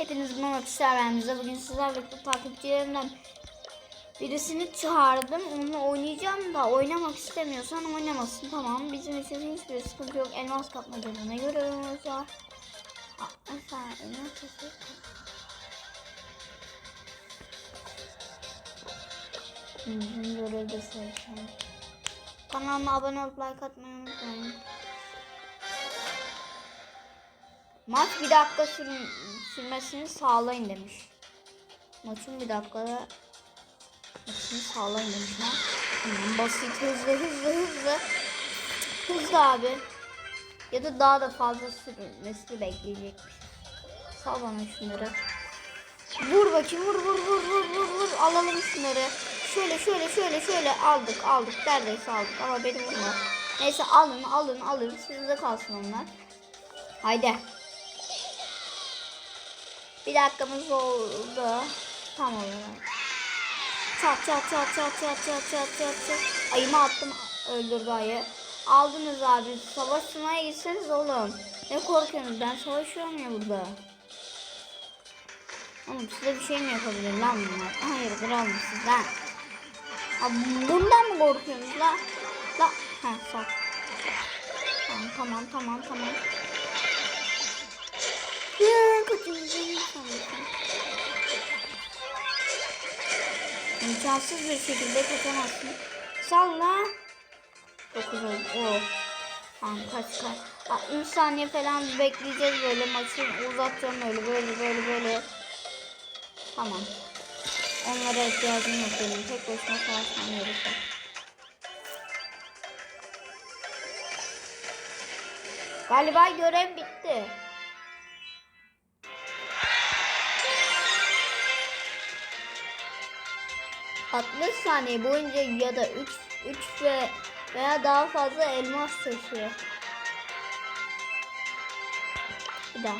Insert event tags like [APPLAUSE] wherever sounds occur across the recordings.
Hepiniz merhaba ben Bugün sizlerle birlikte takipçilerimden birisini çağırdım. Onunla oynayacağım da oynamak istemiyorsan oynamasın. Tamam bizim için hiçbir sıkıntı yok. Elmas görevimiz var? Aa, Efendim elmas sesi. Bizim görevde sayacağım. Kanalıma abone olup like atmayı unutmayın. Maç bir dakika sürün, sürmesini sağlayın demiş. Maçın bir dakikada sürmesini sağlayın demiş ha. Tamam basit hızlı hızlı hızlı. Hızlı abi. Ya da daha da fazla sürmesini bekleyecekmiş. Sal bana şunları. Vur bakayım vur vur vur vur vur vur alalım şunları. Şöyle şöyle şöyle şöyle aldık aldık neredeyse aldık ama beni vurma. Neyse alın alın alın sizde kalsın onlar. Haydi. Bir dakikamız oldu. Tam olarak. Çat çat çat çat çat çat çat çat çat. Ayımı attım öldürdü ayı. Aldınız abi. Savaşmaya gitseniz oğlum. Ne korkuyorsunuz? Ben savaşıyorum ya burada. Oğlum size bir şey mi yapabilir lan bunlar? Hayırdır oğlum sizden. Abi bundan mı korkuyorsunuz la? La. Ha sağ. Tamam tamam tamam tamam. İmkansız bir şekilde kaçamazsın. Salla. 9 oldu. Oo. Tamam kaç kaç. 60 saniye falan bekleyeceğiz böyle maçı uzatacağım öyle böyle böyle böyle. Tamam. Onlara ihtiyacım yok benim. Tek başıma savaşmam gerekiyor. Galiba görev bitti. ...60 saniye boyunca ya da 3 3 ve veya daha fazla elmas taşıyor. Bir daha.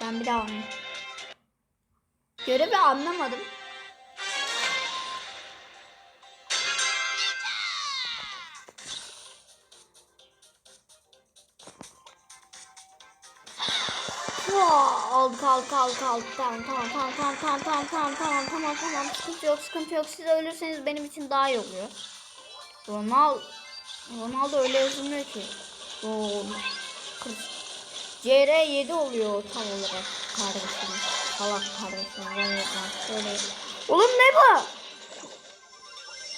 Ben bir daha oynayayım. Görevi anlamadım. Aldık aldık aldık tamam tamam tamam tamam tamam tamam tamam tamam tamam tamam sıkıntı yok sıkıntı yok siz ölürseniz benim için daha iyi oluyor. Ronaldo Ronaldo öyle yazılmıyor ki. Ron CR 7 oluyor tam olarak kardeşim. Salak kardeşim. Ben yapmam. Şöyle. Oğlum ne bu?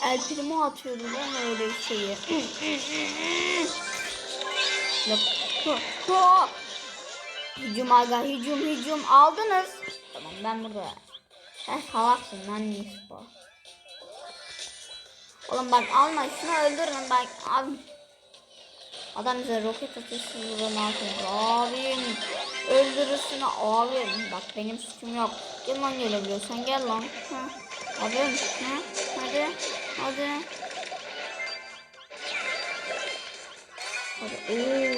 El primo atıyordu lan öyle şeyi. [LAUGHS] Yok. Hücum aga hücum hücum aldınız. Tamam ben burada. Sen salaksın lan Nispo. Oğlum bak alma şunu öldürün bak abi. Adam bize roket siz Ronaldo. Abim öldürürsün abim. Bak benim suçum yok. Gel lan gelebiliyorsan gel lan. Ha. Abim ha. hadi hadi. Hadi. Oo,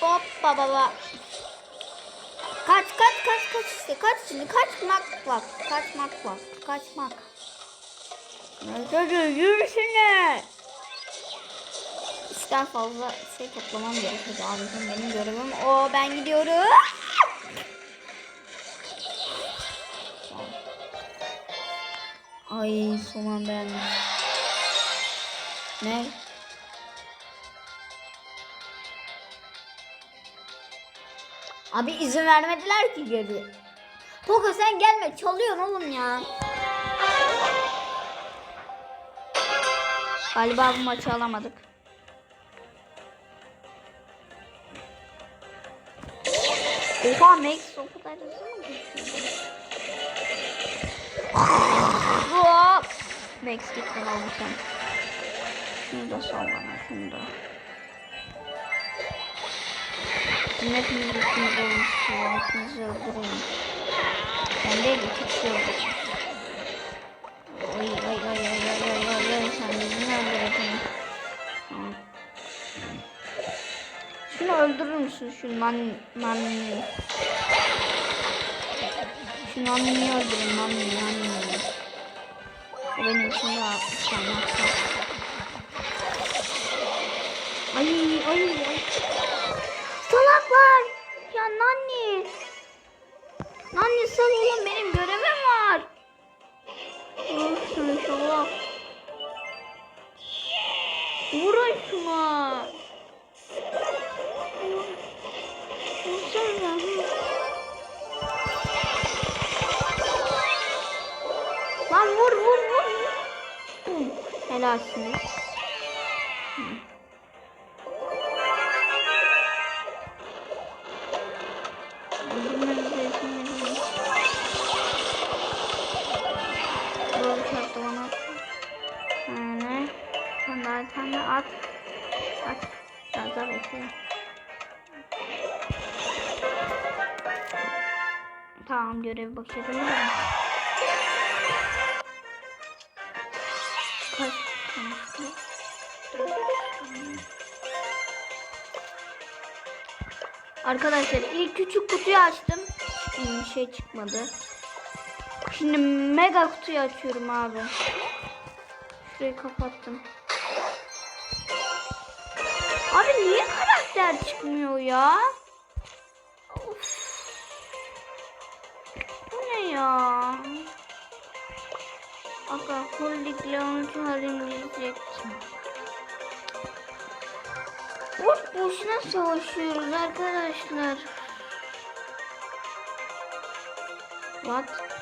hop baba baba. Kaç kaç kaç kaç işte kaç şimdi kaçmak bak kaçmak bak kaçmak. Nerede yürüsene. Üçten fazla şey toplamam gerekiyor abicim benim görevim. O ben gidiyorum. Ay son an beğendim. Ne? Abi izin vermediler ki geri. Poco sen gelme çalıyorsun oğlum ya. Galiba bu maçı alamadık. Oha Max o kadar hızlı mı. Max gittin oğlum sen. Şunu da sallama şunu da. Sizin hepiniz gittiniz olmuş. Hepinizi öldüreyim. Ben değil iki kişi öldüreyim. Oy oy oy oy oy oy oy oy sen bizi öldürdün. Tamam. Şunu öldürür müsün şu man manni? Şu manniyi öldürün manni manni. O benim için de sanmazsa. Ay ay ay. Bir tane at. At. Biraz daha bekle. Tamam görev başarılı. Kaç? Arkadaşlar ilk küçük kutuyu açtım. Hiçbir şey çıkmadı. Şimdi mega kutuyu açıyorum abi. Şurayı kapattım. Abi niye karakter çıkmıyor ya? Of. Bu ne ya? Aga Holik'le onu çağırmayacaktim. Boş boşuna savaşıyoruz arkadaşlar. What?